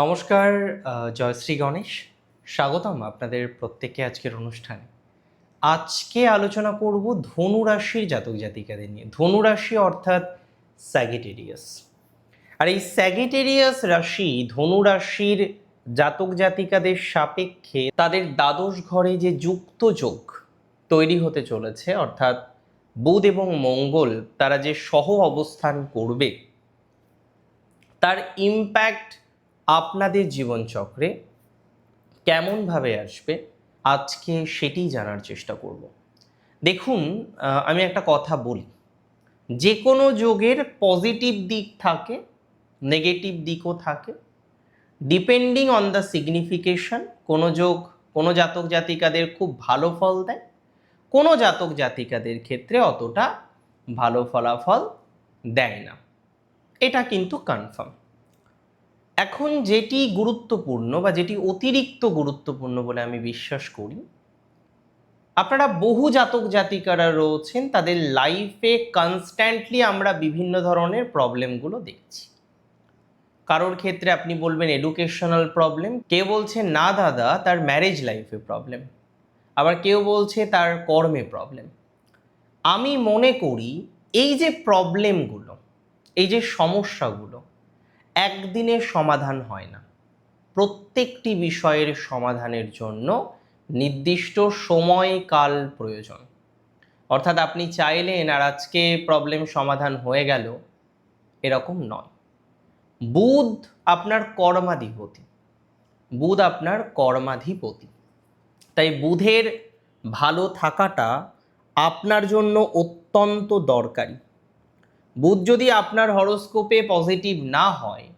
নমস্কার জয়শ্রী গণেশ। স্বাগতম আপনাদের প্রত্যেককে আজকের অনুষ্ঠানে। আজকে আলোচনা করব ধনু রাশির জাতক জাতিকাদের নিয়ে। ধনু রাশি অর্থাৎ স্যাগিটেরিয়াস আর এই স্যাগিটেরিয়াস রাশি ধনু রাশির জাতক জাতিকাদের সাপেক্ষে তাদের দ্বাদশ ঘরে যে যুক্ত যোগ তৈরি হতে চলেছে, অর্থাৎ বুধ এবং মঙ্গল তারা যে সহ অবস্থান করবে, তার ইম্প্যাক্ট আপনাদের জীবনচক্রে কেমনভাবে আসবে? আজকে সেটি জানার চেষ্টা করব। দেখুন আমি একটা কথা বলি। যে কোনো যোগের পজিটিভ দিক থাকে, নেগেটিভ দিকও থাকে। ডিপেন্ডিং অন দ্য সিগনিফিকেশন, কোনো যোগ, কোনো জাতক জাতিকাদের খুব ভালো ফল দেয়, কোনো জাতক জাতিকাদের ক্ষেত্রে অতটা ভালো ফলাফল দেয় না। এটা কিন্তু কনফার্ম এখন যেটি গুরুত্বপূর্ণ বা যেটি অতিরিক্ত গুরুত্বপূর্ণ বলে আমি বিশ্বাস করি, আপনারা বহু জাতক জাতিকারা রয়েছেন, তাদের লাইফে কনস্ট্যান্টলি আমরা বিভিন্ন ধরনের প্রবলেমগুলো দেখছি। কারোর ক্ষেত্রে আপনি বলবেন এডুকেশনাল প্রবলেম কে বলছে, না দাদা, তার ম্যারেজ লাইফে প্রবলেম আবার কেউ বলছে, তার কর্মে প্রবলেম আমি মনে করি, এই যে প্রবলেমগুলো এই যে সমস্যাগুলো একদিনের সমাধান হয় না। প্রত্যেকটি বিষয়ের সমাধানের জন্য নির্দিষ্ট সময় কাল প্রয়োজন। অর্থাৎ আপনি চাইলেন আর আজকে প্রবলেম সমাধান হয়ে গেল, এরকম নয়। বুধ আপনার কর্মাধিপতি। বুধ আপনার কর্মাধিপতি। তাই বুধের ভালো থাকাটা আপনার জন্য অত্যন্ত দরকারি। বুধ যদি আপনার হরোস্কোপে পজিটিভ না হয়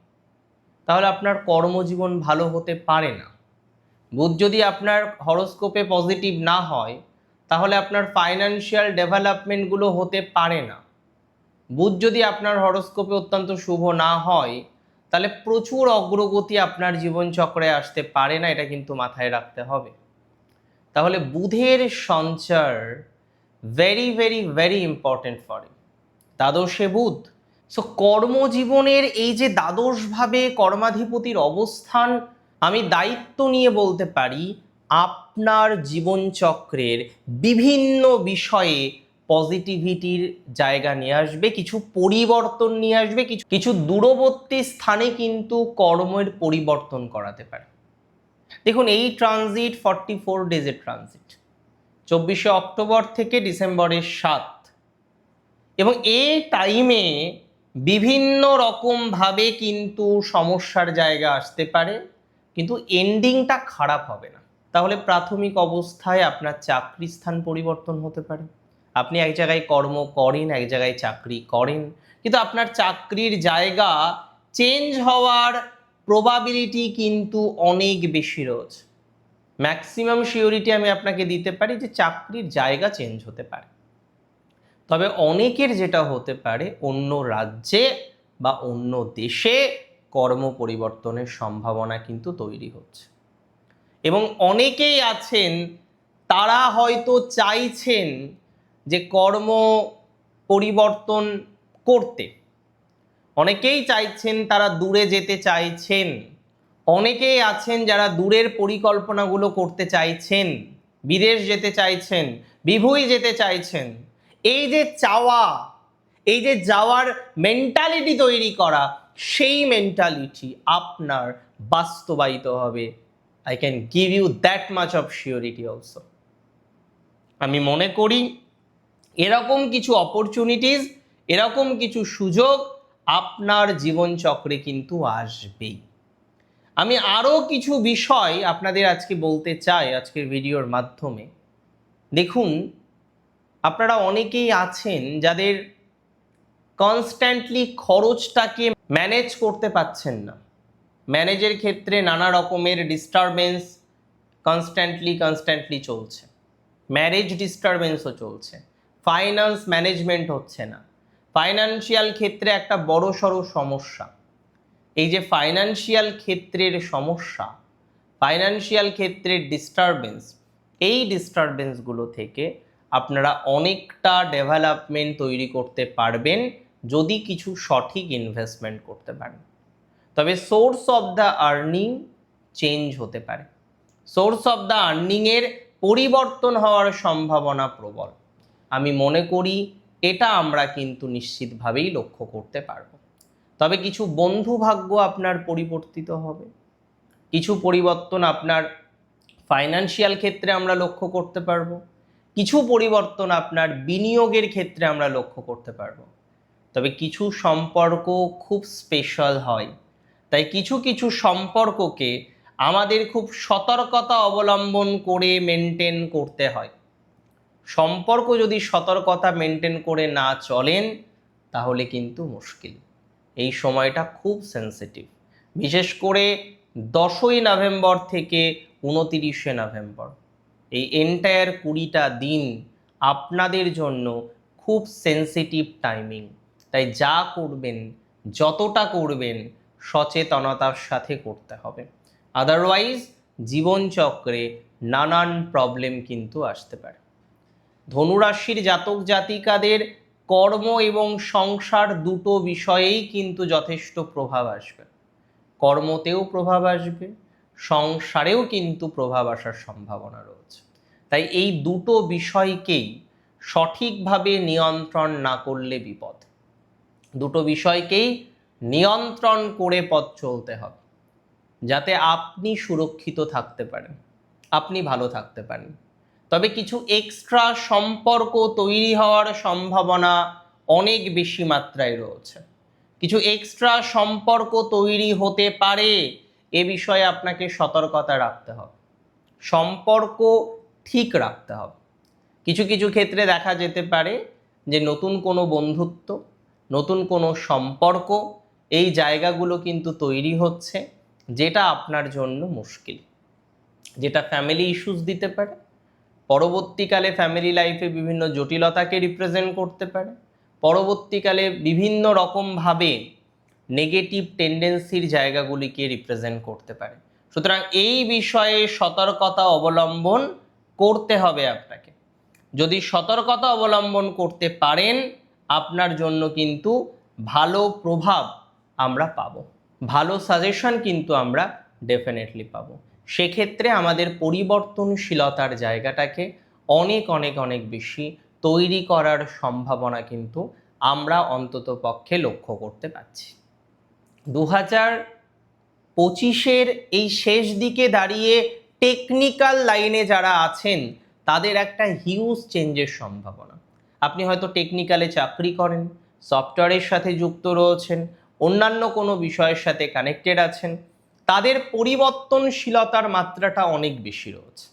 তাহলে আপনার কর্মজীবন ভালো হতে পারে না। বুধ যদি আপনার হরোস্কোপে পজিটিভ না হয়, তাহলে আপনার ফাইন্যান্সিয়াল ডেভেলপমেন্টগুলো হতে পারে না। বুধ যদি আপনার হরোস্কোপে অত্যন্ত শুভ না হয়, তাহলে প্রচুর অগ্রগতি আপনার জীবনচক্রে আসতে পারে না, এটা কিন্তু মাথায় রাখতে হবে। তাহলে বুধের সঞ্চার very very very important for দ্বাদশে বুধ সো কর্মজীবনের এই যে দ্বাদশভাবে কর্মাধিপতির অবস্থান, আমি দায়িত্ব নিয়ে বলতে পারি, আপনার জীবনচক্রের বিভিন্ন বিষয়ে পজিটিভিটির জায়গা নিয়ে আসবে, কিছু পরিবর্তন নিয়ে আসবে, কিছু কিছু দূরবর্তী স্থানে কিন্তু কর্মের পরিবর্তন করাতে পারে। দেখুন, এই ট্রানজিট, ফর্টি ফোর ডেজের ট্রানজিট, চব্বিশে অক্টোবর থেকে ডিসেম্বরের সাত, এবং এই টাইমে বিভিন্ন রকমভাবে কিন্তু সমস্যার জায়গা আসতে পারে, কিন্তু এন্ডিংটা খারাপ হবে না। তাহলে প্রাথমিক অবস্থায় আপনার চাকরি স্থান পরিবর্তন হতে পারে। আপনি এক জায়গায় কর্ম করেন, এক জায়গায় চাকরি করেন, কিন্তু আপনার চাকরির জায়গা চেঞ্জ হওয়ার প্রবাবিলিটি কিন্তু অনেক বেশি রয়েছে। ম্যাক্সিমাম সিওরিটি আমি আপনাকে দিতে পারি যে চাকরির জায়গা চেঞ্জ হতে পারে। তবে অনেকের যেটা হতে পারে, অন্য রাজ্যে বা অন্য দেশে কর্ম পরিবর্তনের সম্ভাবনা কিন্তু তৈরি হচ্ছে। এবং অনেকেই আছেন, তারা হয়তো চাইছেন যে কর্ম পরিবর্তন করতে। অনেকেই চাইছেন তারা দূরে যেতে চাইছেন। অনেকেই আছেন যারা দূরের পরিকল্পনাগুলো করতে চাইছেন, বিদেশ যেতে চাইছেন, বিভুই যেতে চাইছেন। এই যে চাওয়া, এই যে যাওয়ার মেন্টালিটি তৈরি করা, সেই মেন্টালিটি আপনার বাস্তবায়িত হবে। I can give you that much of surety also আমি মনে করি, এরকম কিছু অপরচুনিটিস এরকম কিছু সুযোগ আপনার জীবনচক্রে কিন্তু আসবেই। আমি আরও কিছু বিষয় আপনাদের আজকে বলতে চাই, আজকের ভিডিওর মাধ্যমে। দেখুন আপনারা অনেকেই আছেন যাদের কনস্ট্যান্টলি খরচটাকে ম্যানেজ করতে পাচ্ছেন না। ম্যানেজের ক্ষেত্রে নানা রকমের ডিস্টারবেন্স কনস্ট্যান্টলি কনস্ট্যান্টলি চলছে। ম্যারেজ ডিস্টারবেন্সও চলছে। ফাইন্যান্স ম্যানেজমেন্ট হচ্ছে না। ফাইন্যান্সিয়াল ক্ষেত্রে একটা বড় সড়ো সমস্যা। এই যে ফাইন্যান্সিয়াল ক্ষেত্রের সমস্যা ফাইন্যান্সিয়াল ক্ষেত্রের ডিস্টারবেন্স এই ডিস্টারবেন্সগুলো থেকে আপনারা অনেকটা ডেভেলপমেন্ট তৈরি করতে পারবেন যদি কিছু সঠিক ইনভেস্টমেন্ট করতে পারেন। তবে source of the earning change হতে পারে। সোর্স অফ দ্য আর্নিংয়ের পরিবর্তন হওয়ার সম্ভাবনা প্রবল। আমি মনে করি এটা আমরা কিন্তু নিশ্চিতভাবেই লক্ষ্য করতে পারব। তবে কিছু বন্ধু ভাগ্য আপনার পরিবর্তিত হবে। কিছু পরিবর্তন আপনার ফাইনান্সিয়াল ক্ষেত্রে আমরা লক্ষ্য করতে পারব। কিছু পরিবর্তন আপনার বিনিয়োগের ক্ষেত্রে আমরা লক্ষ্য করতে পারব। তবে কিছু সম্পর্ক খুব স্পেশাল হয়। তাই কিছু কিছু সম্পর্ককে আমাদের খুব সতর্কতা অবলম্বন করে মেনটেন করতে হয়। সম্পর্ক যদি সতর্কতা মেনটেন করে না চলেন, তাহলে কিন্তু মুশকিল। এই সময়টা খুব সেন্সিটিভ বিশেষ করে দশই নভেম্বর থেকে উনতিরিশে নভেম্বর। এই এন্টায়ার কুড়িটা দিন আপনাদের জন্য খুব সেন্সিটিভ টাইমিং তাই যা করবেন, যতটা করবেন, সচেতনতার সাথে করতে হবে। আদারওয়াইজ জীবনচক্রে নানান প্রবলেম কিন্তু আসতে পারে। ধনুরাশির জাতক জাতিকাদের কর্ম এবং সংসার দুটো বিষয়েই কিন্তু যথেষ্ট প্রভাব আসবে। কর্মতেও প্রভাব আসবে। সংসারেও কিন্তু প্রভাব আসার সম্ভাবনা রয়েছে। তাই এই দুটো বিষয়কেই সঠিকভাবে নিয়ন্ত্রণ না করলে বিপদ। দুটো বিষয়কেই নিয়ন্ত্রণ করে পথ চলতে হবে, যাতে আপনি সুরক্ষিত থাকতে পারেন, আপনি ভালো থাকতে পারেন। তবে কিছু এক্সট্রা সম্পর্ক তৈরি হওয়ার সম্ভাবনা অনেক বেশি মাত্রায় রয়েছে। কিছু এক্সট্রা সম্পর্ক তৈরি হতে পারে এ বিষয়ে আপনাকে সতর্কতা রাখতে হবে। সম্পর্ক ঠিক রাখতে হবে। কিছু কিছু ক্ষেত্রে দেখা যেতে পারে যে নতুন কোনো বন্ধুত্ব, নতুন কোনো সম্পর্ক, এই জায়গাগুলো কিন্তু তৈরি হচ্ছে যেটা আপনার জন্য মুশকিল। যেটা ফ্যামিলি ইস্যুস দিতে পারে, পরবর্তীকালে ফ্যামিলি লাইফে বিভিন্ন জটিলতাকে রিপ্রেজেন্ট করতে পারে, পরবর্তীকালে বিভিন্ন রকমভাবে নেগেটিভ টেন্ডেন্সির জায়গাগুলিকে রিপ্রেজেন্ট করতে পারে। সুতরাং এই বিষয়ে সতর্কতা অবলম্বন করতে হবে আপনাকে। যদি সতর্কতা অবলম্বন করতে পারেন, আপনার জন্য কিন্তু ভালো প্রভাব আমরা পাবো। ভালো সাজেশন কিন্তু আমরা ডেফিনেটলি পাবো। সেক্ষেত্রে আমাদের পরিবর্তনশীলতার জায়গাটাকে অনেক অনেক অনেক বেশি তৈরি করার সম্ভাবনা কিন্তু আমরা অন্তত পক্ষে লক্ষ্য করতে পারছি। দু হাজার পঁচিশের এই শেষ দিকে দাঁড়িয়ে টেকনিক্যাল লাইনে যারা আছেন, তাদের একটা হিউজ চেঞ্জের সম্ভাবনা। আপনি হয়তো টেকনিক্যালে চাকরি করেন সফটওয়্যারের সাথে যুক্ত রয়েছেন, অন্যান্য কোনো বিষয়ের সাথে কানেক্টেড আছেন, তাদের পরিবর্তনশীলতার মাত্রাটা অনেক বেশি রয়েছে।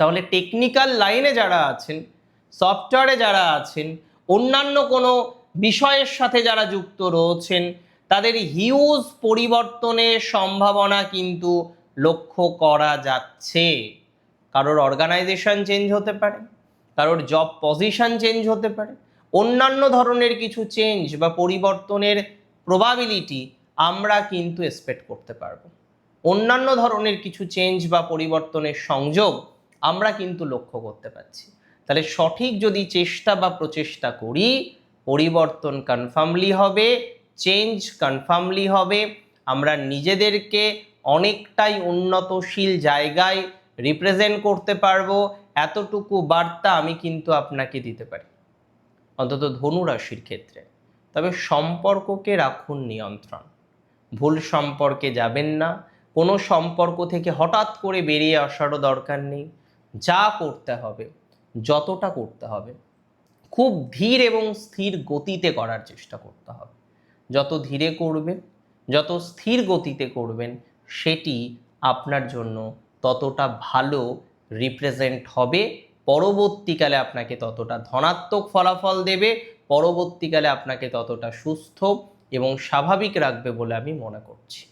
তাহলে টেকনিক্যাল লাইনে যারা আছেন সফটওয়্যারে যারা আছেন, অন্যান্য কোনো বিষয়ের সাথে যারা যুক্ত রয়েছেন তাদের হিউজ পরিবর্তনের সম্ভাবনা কিন্তু লক্ষ্য করা যাচ্ছে। কারোর অর্গানাইজেশন চেঞ্জ হতে পারে, কারোর জব পজিশন চেঞ্জ হতে পারে, অন্যান্য ধরনের কিছু চেঞ্জ বা পরিবর্তনের প্রবাবিলিটি আমরা কিন্তু এক্সপেক্ট করতে পারব। অন্যান্য ধরনের কিছু চেঞ্জ বা পরিবর্তনের সংযোগ আমরা কিন্তু লক্ষ্য করতে পারছি। তাহলে সঠিক যদি চেষ্টা বা প্রচেষ্টা করি, পরিবর্তন কনফার্মলি হবে চেঞ্জ কনফার্মলি হবে। আমরা নিজেদেরকে অনেকটাই উন্নতশীল জায়গায় রিপ্রেজেন্ট করতে পারব। এতটুকু বার্তা আমি কিন্তু আপনাকে দিতে পারি। অন্তত ধনু রাশির ক্ষেত্রে। তবে সম্পর্ককে রাখুন নিয়ন্ত্রণ। ভুল সম্পর্কে যাবেন না। কোনো সম্পর্ক থেকে হঠাৎ করে বেরিয়ে আসারও দরকার নেই। যা করতে হবে, যতটা করতে হবে, খুব ধীর এবং স্থির গতিতে করার চেষ্টা করতে হবে। যত ধীরে করবেন, যত স্থির গতিতে করবেন, সেটি আপনার জন্য ততটা ভালো রিপ্রেজেন্ট হবে। পরবর্তীকালে আপনাকে ততটা ধনাত্মক ফলাফল দেবে, পরবর্তীকালে আপনাকে ততটা সুস্থ এবং স্বাভাবিক রাখবে বলে আমি মনে করছি।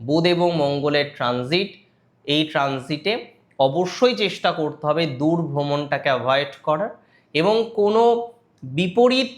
বুধ এবং মঙ্গলের ট্রানজিট এই ট্রানজিটে অবশ্যই চেষ্টা করতে হবে দূর ভ্রমণটাকে অ্যাভয়েড করার এবং কোনো বিপরীত